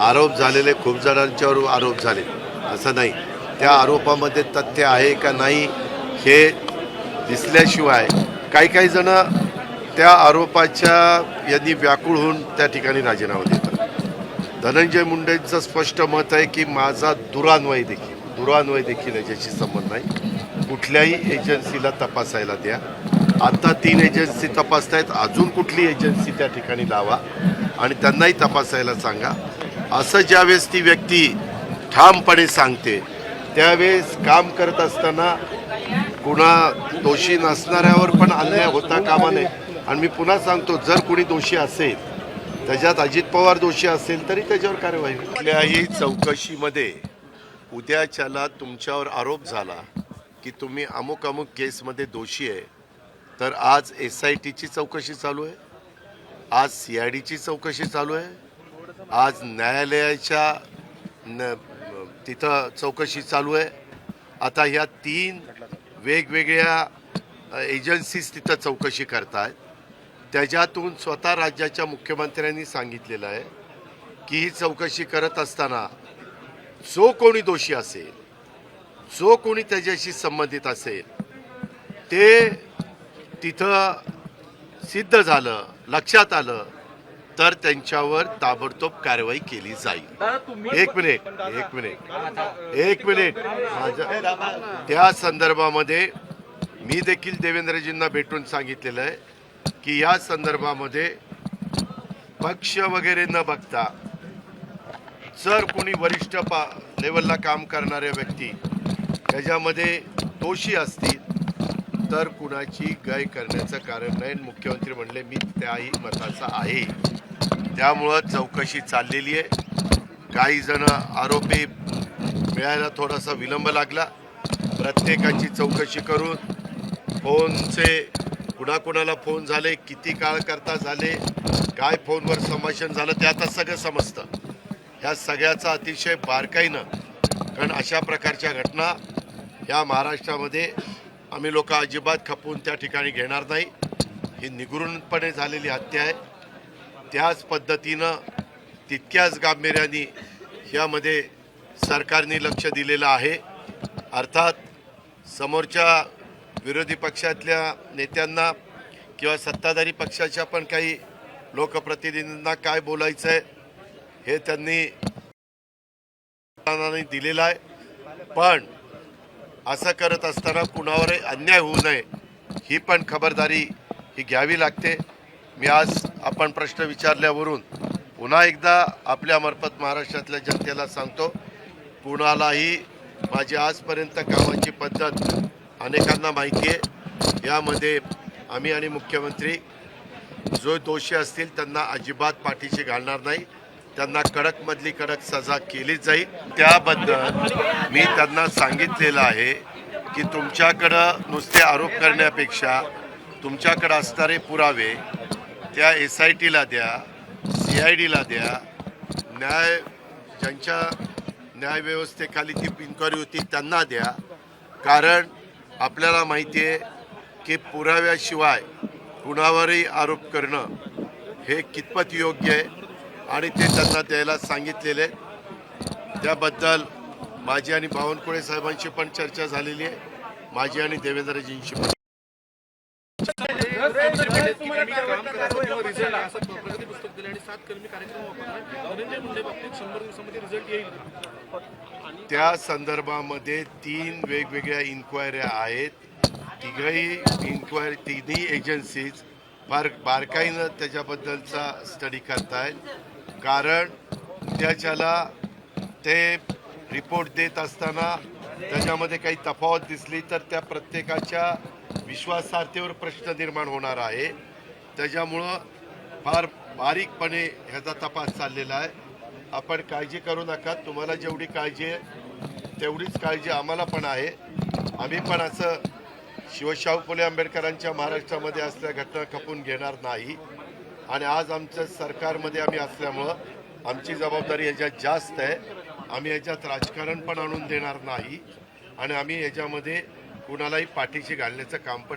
आरोप झालेले खूप जणांच्यावर आरोप झाले. असं नाही. त्या आरोपामध्ये तथ्य आहे का नाही हे दिसल्याशिवाय काही काही जण त्या आरोपाच्या यांनी व्याकुळ होऊन त्या ठिकाणी राजीनामा देतात. धनंजय मुंडेंचं स्पष्ट मत आहे की माझा दुरान्वय देखील दुरान्वय देखील याच्याशी संबंध नाही. कुठल्याही एजन्सीला तपासायला द्या. आता तीन एजन्सी तपासतायत अजून कुठली एजन्सी त्या ठिकाणी लावा आणि त्यांनाही तपासायला सांगा. असं ज्यावेळेस ती व्यक्ती ठामपणे सांगते त्यावेळेस काम करत असताना कुणा दोषी नसणाऱ्यावर पण अन्याय होता कामा नये. आणि मी पुन्हा सांगतो जर कुणी दोषी असेल त्याच्यात अजित पवार दोषी असेल तरी त्याच्यावर कारवाई कुठल्याही चौकशीमध्ये उद्याच्याला तुमच्यावर आरोप झाला की तुम्ही अमुक अमुक केसमध्ये दोषी आहे तर आज एस आय टीची चौकशी चालू आहे आज सी आय डीची चौकशी चालू आहे आज न्यायालयाच्या न तिथं चौकशी चालू आहे. आता ह्या तीन वेगवेगळ्या एजन्सीज तिथं चौकशी करतायत. त्याच्यातून स्वतः राज्याच्या मुख्यमंत्र्यांनी सांगितलेलं आहे की ही चौकशी करत असताना जो कोणी दोषी असेल जो कोणी त्याच्याशी संबंधित असेल ते तिथं सिद्ध झालं लक्षात आलं तर त्यांच्यावर ताबडतोब कारवाई केली जाईल. एक मिनिट एक मिनिट. एक मिनिट. माझ्या त्या संदर्भामध्ये मी देखील देवेंद्रजींना भेटून सांगितलेलं आहे की या संदर्भामध्ये पक्ष वगैरे न बघता जर कोणी वरिष्ठ पा लेवलला काम करणाऱ्या व्यक्ती त्याच्यामध्ये दोषी असतील तर कुणाची गाय करण्याचं कारण नाही. मुख्यमंत्री म्हणले मी त्याही मताचा आहे. त्यामुळं चौकशी चाललेली आहे. काही जण आरोपी मिळायला थोडासा विलंब लागला. प्रत्येकाची चौकशी करून फोनचे कुणाकुणाला फोन झाले किती काळ करता झाले काय फोनवर संभाषण झालं ते आता सगळं समजतं. ह्या सगळ्याचा अतिशय बारकाईनं कारण अशा प्रकारच्या घटना ह्या महाराष्ट्रामध्ये आम्ही लोक अजिबात खपवून त्या ठिकाणी घेणार नाही. ही निगुरूनपणे झालेली हत्या आहे. त्याच पद्धतीनं तितक्याच गांभीर्याने यामध्ये सरकारने लक्ष दिलेलं आहे. अर्थात समोरच्या विरोधी पक्षातल्या नेत्यांना किंवा सत्ताधारी पक्षाच्या पण काही लोकप्रतिनिधींना काय बोलायचं आहे हे त्यांनी दिलेलं आहे. पण असं करत असताना कुणावरही अन्याय होऊ नये ही पण खबरदारी ही घ्यावी लागते. मी आज आपण प्रश्न विचारल्यावरून पुन्हा एकदा आपल्यामार्फत महाराष्ट्रातल्या जनतेला सांगतो कुणालाही माझी आजपर्यंत कामाची पद्धत अनेकांना माहिती आहे. यामध्ये आम्ही आणि मुख्यमंत्री जो दोषी असतील त्यांना अजिबात पाठीशी घालणार नाही. त्यांना कडकमधली कडक सजा केली जाईल. त्याबद्दल मी त्यांना सांगितलेलं आहे की तुमच्याकडं नुसते आरोप करण्यापेक्षा तुमच्याकडं असणारे पुरावे त्या एस आय टीला द्या सी आय डीला द्या. न्याय ज्यांच्या न्यायव्यवस्थेखाली ती इन्क्वायरी होती त्यांना द्या. कारण आपल्याला माहिती आहे की पुराव्याशिवाय कुणावरही आरोप करणं हे कितपत योग्य आहे आणि ते त्यांना द्यायला सांगितलेले त्याबद्दल माझी आणि बावनकुळे साहेबांशी पण चर्चा झालेली आहे. माझी आणि देवेंद्रजींशी पण. पुस्तक दिलं आणि सात कर्मी कार्यक्रम वापरला. धनंजय मुंडे बाबतीत शंभर दिवसामध्ये रिझल्ट येईल. त्या संदर्भामध्ये तीन वेगवेगळ्या इन्क्वायऱ्या आहेत. तिघही इन्क्वायरी तिन्ही एजन्सीज फार बारकाईनं त्याच्याबद्दलचा स्टडी करतायत. कारण त्याच्याला ते रिपोर्ट देत असताना त्याच्यामध्ये काही तफावत दिसली तर त्या प्रत्येकाच्या विश्वासार्हतेवर प्रश्न निर्माण होणार आहे. त्याच्यामुळं फार बारीकपणे ह्याचा तपास चाललेला आहे. आपण काळजी करू नका. तुम्हाला जेवढी काळजी आहे तेवढीच काळजी आम्हाला पण आहे. आम्ही पण असं शिवशाहू फुले आंबेडकरांच्या महाराष्ट्रामध्ये असल्या घटना खपून घेणार नाही. आणि आज आमच्या सरकारमध्ये आम्ही असल्यामुळं आमची जबाबदारी याच्यात जास्त आहे. आम्ही याच्यात राजकारण पण आणून देणार नाही. आणि आम्ही याच्यामध्ये कुणालाही पाठीशी घालण्याचं काम पण.